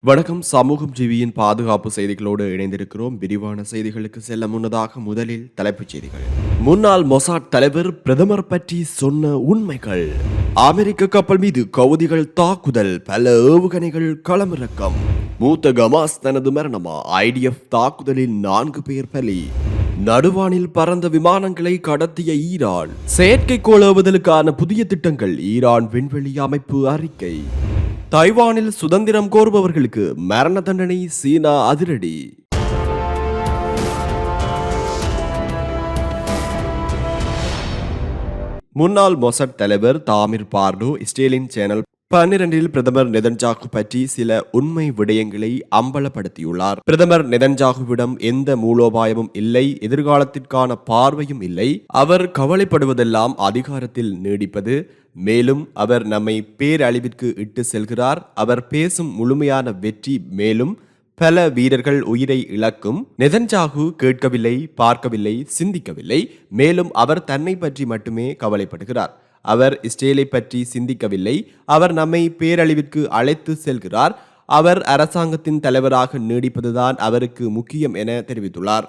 வணக்கம். சமூகம் டிவியின் பாதுகாப்பு செய்திகளோடு இணைந்திருக்கிறோம். விரிவான செய்திகளுக்கு செல்ல முன்னதாக முதலில் தலைப்புச் செய்திகள். முன்னாள் மொசாட் தலைவர் பிரதமர் பற்றி சொன்ன உண்மைகள். அமெரிக்க கப்பல் மீது கவுதிகள் தாக்குதல் பல ஏவுகணைகள் களமிறக்கம். மூத்த கமாஸ் தனது மரணமா? ஐடிஎஃப் தாக்குதலில் நான்கு பேர் பலி. நடுவானில் பறந்த விமானங்களை கடத்திய ஈரான். செயற்கைக்கோள் ஏவுதலுக்கான புதிய திட்டங்கள் ஈரான் விண்வெளி அமைப்பு அறிக்கை. தைவானில் சுதந்திரம் கோருபவர்களுக்கு மரண தண்டனை சீனா அதிரடி. முன்னாள் மொசட் தலைவர் தாமிர் பார்டோ இஸ்ரேலின் சேனல் பன்னிரண்டில் பிரதமர் நெதன்ஜாகு பற்றி சில உண்மை விடயங்களை அம்பலப்படுத்தியுள்ளார். பிரதமர் நெதன்ஜாகுவிடம் எந்த மூலோபாயமும் இல்லை எதிர்காலத்திற்கான பார்வையும் இல்லை. அவர் கவலைப்படுவதெல்லாம் அதிகாரத்தில் நீடிப்பது. மேலும் அவர் நம்மை பேரழிவிற்கு இட்டு செல்கிறார். அவர் பேசும் முழுமையான வெற்றி மேலும் பல வீரர்கள் உயிரை இழக்கும். நெதன்ஜாகு கேட்கவில்லை பார்க்கவில்லை சிந்திக்கவில்லை. மேலும் அவர் தன்னை பற்றி மட்டுமே கவலைப்படுகிறார். அவர் இஸ்ரேலை பற்றி சிந்திக்கவில்லை. அவர் நம்மை பேரழிவிற்கு அழைத்து செல்கிறார். அவர் அரசாங்கத்தின் தலைவராக நீடிப்பதுதான் அவருக்கு முக்கியம் என தெரிவித்துள்ளார்.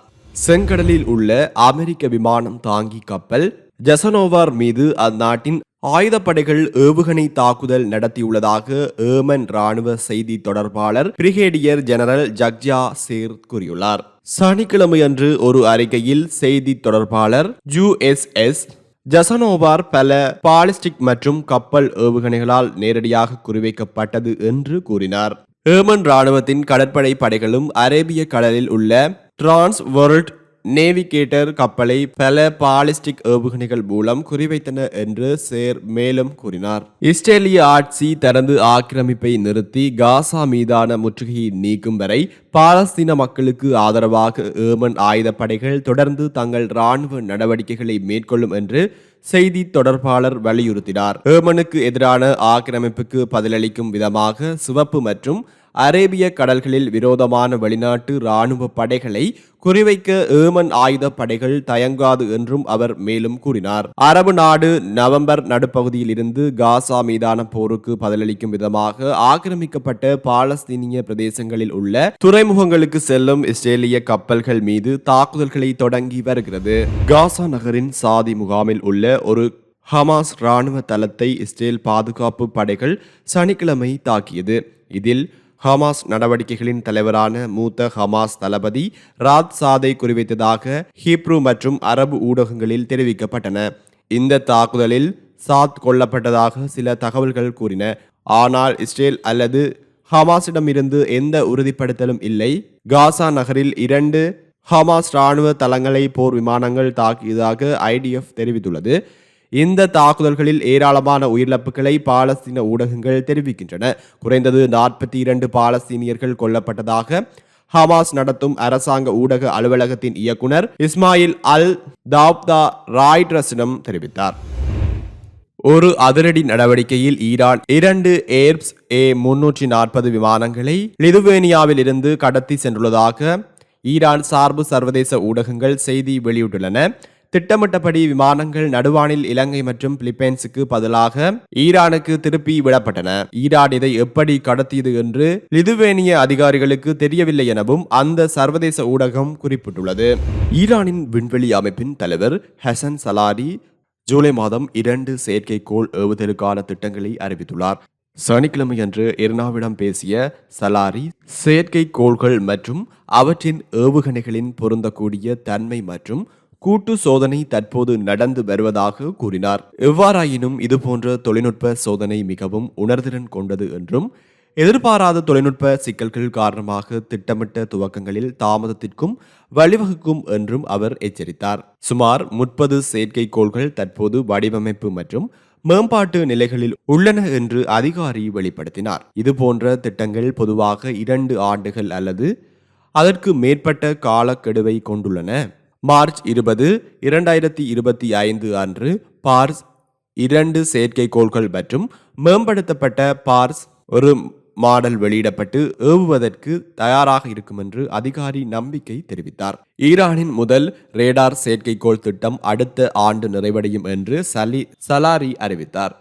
செங்கடலில் உள்ள அமெரிக்க விமானம் தாங்கி கப்பல் ஜசனோவார் மீது அந்நாட்டின் ஆயுதப்படைகள் ஏவுகணை தாக்குதல் நடத்தியுள்ளதாக ஏமன் ராணுவ செய்தி தொடர்பாளர் பிரிகேடியர் ஜெனரல் ஜக்ஜா சேர் கூறியுள்ளார். சனிக்கிழமையன்று ஒரு அறிக்கையில் செய்தி தொடர்பாளர் யுஎஸ்எஸ் ஜசனோவார் பல பாலிஸ்டிக் மற்றும் கப்பல் ஏவுகணைகளால் நேரடியாக குறிவைக்கப்பட்டது என்று கூறினார். ஏமன் ராணுவத்தின் கடற்படை படைகளும் அரேபிய கடலில் உள்ள டிரான்ஸ் வேர்ல்ட் நேவிகேட்டர் கப்பலை பல பாலிஸ்டிக் ஏவுகணைகள் மூலம் குறிவைத்தன என்று சேர் மேலும் கூறினார். இஸ்ரேலிய ஆட்சி தனது ஆக்கிரமிப்பை நிறுத்தி காசா மீதான முற்றுகையை நீக்கும் வரை பாலஸ்தீன மக்களுக்கு ஆதரவாக ஏமன் ஆயுதப்படைகள் தொடர்ந்து தங்கள் ராணுவ நடவடிக்கைகளை மேற்கொள்ளும் என்று செய்தி தொடர்பாளர் வலியுறுத்தினார். ஏமனுக்கு எதிரான ஆக்கிரமிப்புக்கு பதிலளிக்கும் விதமாக சிவப்பு மற்றும் அரேபிய கடல்களில் விரோதமான வெளிநாட்டு இராணுவ படைகளை குறிவைக்க ஏமன் ஆயுத படைகள் தயங்காது என்றும் அவர் மேலும் கூறினார். அரபு நாடு நவம்பர் நடுப்பகுதியில் இருந்து காசா மீதான போருக்கு பதிலளிக்கும் விதமாக ஆக்கிரமிக்கப்பட்ட பாலஸ்தீனிய பிரதேசங்களில் உள்ள துறைமுகங்களுக்கு செல்லும் இஸ்ரேலிய கப்பல்கள் மீது தாக்குதல்களை தொடங்கி வருகிறது. காசா நகரின் சாதி முகாமில் உள்ள ஒரு ஹமாஸ் ராணுவ தளத்தை இஸ்ரேல் பாதுகாப்பு படைகள் சனிக்கிழமை தாக்கியது. இதில் ஹமாஸ் நடவடிக்கைகளின் தலைவரான மூத்த ஹமாஸ் தளபதி ராத் சாதை குறிவைத்ததாக ஹீப்ரு மற்றும் அரபு ஊடகங்களில் தெரிவிக்கப்பட்டன. இந்த தாக்குதலில் சாத் கொல்லப்பட்டதாக சில தகவல்கள் கூறின. ஆனால் இஸ்ரேல் அல்லது ஹமாஸிடமிருந்து எந்த உறுதிப்படுத்தலும் இல்லை. காசா நகரில் இரண்டு ஹமாஸ் இராணுவ தளங்களை போர் விமானங்கள் தாக்கியதாக ஐடிஎஃப் தெரிவித்துள்ளது. இந்த தாக்குதல்களில் ஏராளமான உயிரிழப்புகளை பாலஸ்தீன ஊடகங்கள் தெரிவிக்கின்றன. குறைந்தது நாற்பத்தி இரண்டு பாலஸ்தீனியர்கள் கொல்லப்பட்டதாக ஹமாஸ் நடத்தும் அரசாங்க ஊடக அலுவலகத்தின் இயக்குனர் இஸ்மாயில் அல் தாப்தா ராய்ட்ரஸிடம் தெரிவித்தார். ஒரு அதிரடி நடவடிக்கையில் ஈரான் இரண்டு ஏர்ப்ஸ் ஏ முன்னூற்றி நாற்பது விமானங்களை லிதுவேனியாவில் இருந்து கடத்தி சென்றுள்ளதாக ஈரான் சார்பு சர்வதேச ஊடகங்கள் செய்தி வெளியிட்டுள்ளன. திட்டமிட்டபடி விமானங்கள் நடுவானில் இலங்கை மற்றும் பிலிப்பைன்ஸுக்கு பதிலாக ஈரானுக்கு திருப்பி விடப்பட்டன. ஈரான் இதை எப்படி கடத்தியது என்று லிதுவேனிய அதிகாரிகளுக்கு தெரியவில்லை எனவும் அந்த சர்வதேச ஊடகம் குறிப்பிட்டுள்ளது. ஈரானின் விண்வெளி அமைப்பின் தலைவர் ஹசன் சலாரி ஜூலை மாதம் இரண்டு செயற்கைக்கோள் ஏவுதலுக்கான திட்டங்களை அறிவித்துள்ளார். சனிக்கிழமையன்று இர்னாவிடம் பேசிய சலாரி செயற்கைக்கோள்கள் மற்றும் அவற்றின் ஏவுகணைகளின் பொருந்தக்கூடிய தன்மை மற்றும் கூட்டு சோதனை தற்போது நடந்து வருவதாக கூறினார். எவ்வாறாயினும் இதுபோன்ற தொழில்நுட்ப சோதனை மிகவும் உணர்திறன் கொண்டது என்றும் எதிர்பாராத தொழில்நுட்ப சிக்கல்கள் காரணமாக திட்டமிட்ட துவக்கங்களில் தாமதத்திற்கும் வழிவகுக்கும் என்றும் அவர் எச்சரித்தார். சுமார் முப்பது செயற்கைக்கோள்கள் தற்போது வடிவமைப்பு மற்றும் மேம்பாட்டு நிலைகளில் உள்ளன என்று அதிகாரி வெளிப்படுத்தினார். இதுபோன்ற திட்டங்கள் பொதுவாக இரண்டு ஆண்டுகள் அல்லது அதற்கு மேற்பட்ட காலக்கெடுவை கொண்டுள்ளன. மார்ச் இருபது இரண்டாயிரத்தி இருபத்தி ஐந்து அன்று பார்ஸ் இரண்டு செயற்கைக்கோள்கள் மற்றும் மேம்படுத்தப்பட்ட பார்ஸ் ஒரு மாடல் வெளியிடப்பட்டு ஏவுவதற்கு தயாராக இருக்கும் என்று அதிகாரி நம்பிக்கை தெரிவித்தார். ஈரானின் முதல் ரேடார் செயற்கைக்கோள் திட்டம் அடுத்த ஆண்டு நிறைவடையும் என்று சலி சலாரி அறிவித்தார்.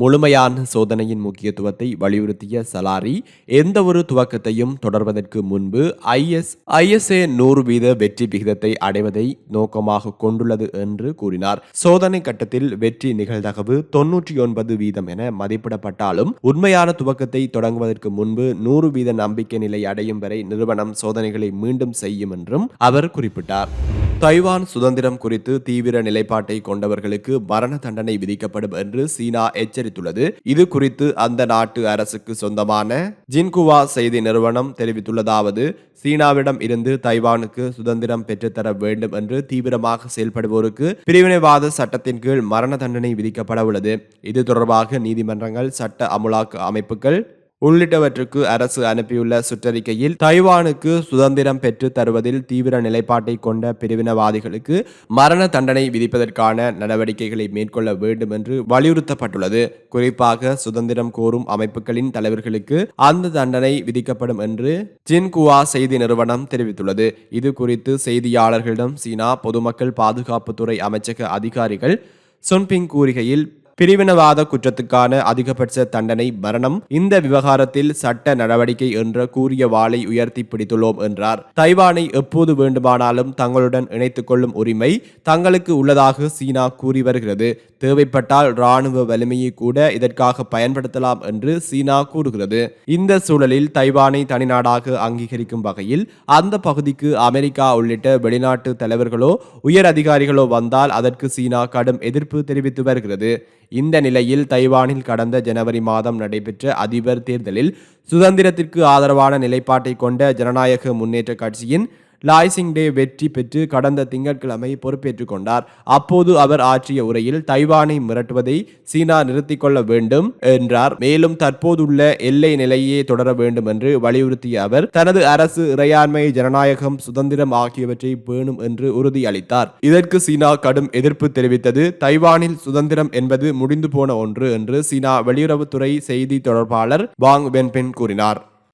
முழுமையான சோதனையின் முக்கியத்துவத்தை வலியுறுத்திய சலாரி எந்த ஒரு துவக்கத்தையும் தொடர்வதற்கு முன்பு ஐஎஸ் ஐஎஸ்ஏ நூறு வீத வெற்றி விகிதத்தை அடைவதை நோக்கமாக கொண்டுள்ளது என்று கூறினார். சோதனை கட்டத்தில் வெற்றி நிகழ்தகவு தொன்னூற்றி ஒன்பது வீதம் என மதிப்பிடப்பட்டாலும் உண்மையான துவக்கத்தை தொடங்குவதற்கு முன்பு நூறு வீத நம்பிக்கை நிலை அடையும் வரை நிறுவனம் சோதனைகளை மீண்டும் செய்யும் என்றும் அவர் குறிப்பிட்டார். தைவான் சுதந்திரம் குறித்து தீவிர நிலைப்பாட்டை கொண்டவர்களுக்கு மரண தண்டனை விதிக்கப்படும் என்று சீனா எச்சரித்துள்ளது. இது குறித்து அந்த நாட்டு அரசுக்கு சொந்தமான ஜின்குவா செய்தி நிறுவனம் தெரிவித்துள்ளதாவது சீனாவிடம் இருந்து தைவானுக்கு சுதந்திரம் பெற்றுத்தர வேண்டும் என்று தீவிரமாக செயல்படுவோருக்கு பிரிவினைவாத சட்டத்தின் கீழ் மரண தண்டனை விதிக்கப்பட உள்ளது இது தொடர்பாக நீதிமன்றங்கள் சட்ட அமுலாக்க அமைப்புகள் உள்ளிட்டவற்றுக்கு அரசு அனுப்பியுள்ள சுற்றறிக்கையில் தைவானுக்கு சுதந்திரம் பெற்று தருவதில் தீவிர நிலைப்பாட்டை கொண்ட பிரிவினவாதிகளுக்கு மரண தண்டனை விதிப்பதற்கான நடவடிக்கைகளை மேற்கொள்ள வேண்டும் என்று வலியுறுத்தப்பட்டுள்ளது. குறிப்பாக சுதந்திரம் கோரும் அமைப்புகளின் தலைவர்களுக்கு அந்த தண்டனை விதிக்கப்படும் என்று ஜின்குவா செய்தி நிறுவனம் தெரிவித்துள்ளது. இது குறித்து செய்தியாளர்களிடம் சீனா பொதுமக்கள் பாதுகாப்புத்துறை அமைச்சக அதிகாரிகள் சொன்பிங் கூறுகையில் பிரிவினவாத குற்றத்துக்கான அதிகபட்ச தண்டனை மரணம். இந்த விவகாரத்தில் சட்ட நடவடிக்கை என்ற கூறிய வாளை உயர்த்தி பிடித்துள்ளோம் என்றார். தைவானை எப்போது வேண்டுமானாலும் தங்களுடன் இணைத்துக் கொள்ளும் உரிமை தங்களுக்கு உள்ளதாக சீனா கூறி வருகிறது. தேவைப்பட்டால் ராணுவ வலிமையை கூட இதற்காக பயன்படுத்தலாம் என்று சீனா கூறுகிறது. இந்த சூழலில் தைவானை தனிநாடாக அங்கீகரிக்கும் வகையில் அந்த பகுதிக்கு அமெரிக்கா உள்ளிட்ட வெளிநாட்டு தலைவர்களோ உயர் அதிகாரிகளோ வந்தால் அதற்கு சீனா கடும் எதிர்ப்பு தெரிவித்து வருகிறது. இந்த நிலையில் தைவானில் கடந்த ஜனவரி மாதம் நடைபெற்ற அதிபர் தேர்தலில் சுதந்திரத்திற்கு ஆதரவான நிலைப்பாட்டை கொண்ட ஜனநாயக முன்னேற்ற கட்சியின் லாய்சிங்டே வெற்றி பெற்று கடந்த திங்கட்கிழமை பொறுப்பேற்றுக் கொண்டார். அப்போது அவர் ஆற்றிய உரையில் தைவானை மிரட்டுவதை சீனா நிறுத்திக் கொள்ள வேண்டும் என்றார். மேலும் தற்போதுள்ள எல்லை நிலையே தொடர வேண்டும் என்று வலியுறுத்திய அவர் தனது அரசு இறையாண்மை ஜனநாயகம் சுதந்திரம் ஆகியவற்றை பேணும் என்று உறுதியளித்தார். இதற்கு சீனா கடும் எதிர்ப்பு தெரிவித்தது. தைவானில் சுதந்திரம் என்பது முடிந்து போன ஒன்று என்று சீனா வெளியுறவுத்துறை செய்தி தொடர்பாளர் வாங் வென்பென் கூறினார்.